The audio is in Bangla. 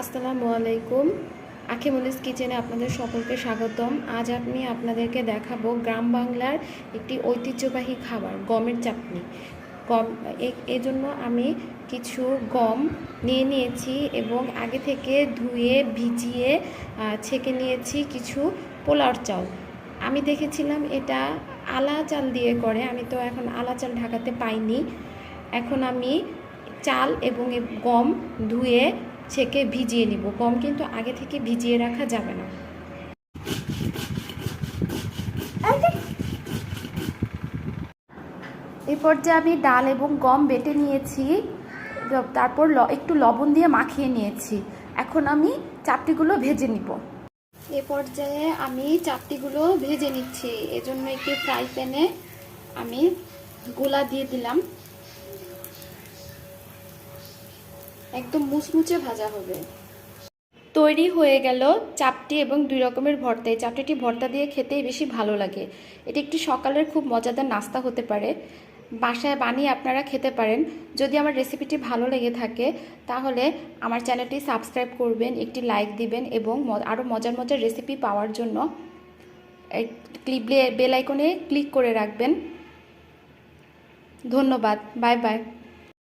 আসসালামু আলাইকুম। আখিমুলিস কিচেনে আপনাদের সকলকে স্বাগতম। আজ আমি আপনাদেরকে দেখাবো গ্রাম বাংলার একটি ঐতিহ্যবাহী খাবার, গমের চাটনি। গম এজন্য আমি কিছু গম নিয়ে নিয়েছি এবং আগে থেকে ধুয়ে, ভিজিয়ে ছেঁকে নিয়েছি কিছু পোলাওর চাল। আমি দেখেছিলাম এটা আলা চাল দিয়ে করে, আমি তো এখন আলা চাল ঢাকাতে পাইনি। এখন আমি চাল এবং গম ধুয়ে ছেঁকে ভিজিয়ে নিব। গম কিন্তু আগে থেকে ভিজিয়ে রাখা যাবে না। এই পর্যায়ে আমি ডাল এবং গম বেটে নিয়েছি। তারপর একটু লবণ দিয়ে মাখিয়ে নিয়েছি। এখন আমি চাপটিগুলো ভেজে নিব। এ পর্যায়ে আমি চাপটিগুলো ভেজে নিচ্ছি। এজন্য একটি ফ্রাই প্যানে আমি গোলা দিয়ে দিলাম। একদম মুচমুচে ভাজা হবে। তৈরি হয়ে গেল চাপটি এবং দুই রকমের ভর্তা। এই চাপটিটি ভর্তা দিয়ে খেতেই বেশি ভালো লাগে। এটি একটি সকালের খুব মজাদার নাস্তা হতে পারে। বাসায় বানিয়ে আপনারা খেতে পারেন। যদি আমার রেসিপিটি ভালো লেগে থাকে, তাহলে আমার চ্যানেলটি সাবস্ক্রাইব করবেন, একটি লাইক দিবেন এবং আরও মজার মজার রেসিপি পাওয়ার জন্য বেল আইকনে ক্লিক করে রাখবেন। ধন্যবাদ। Bye bye.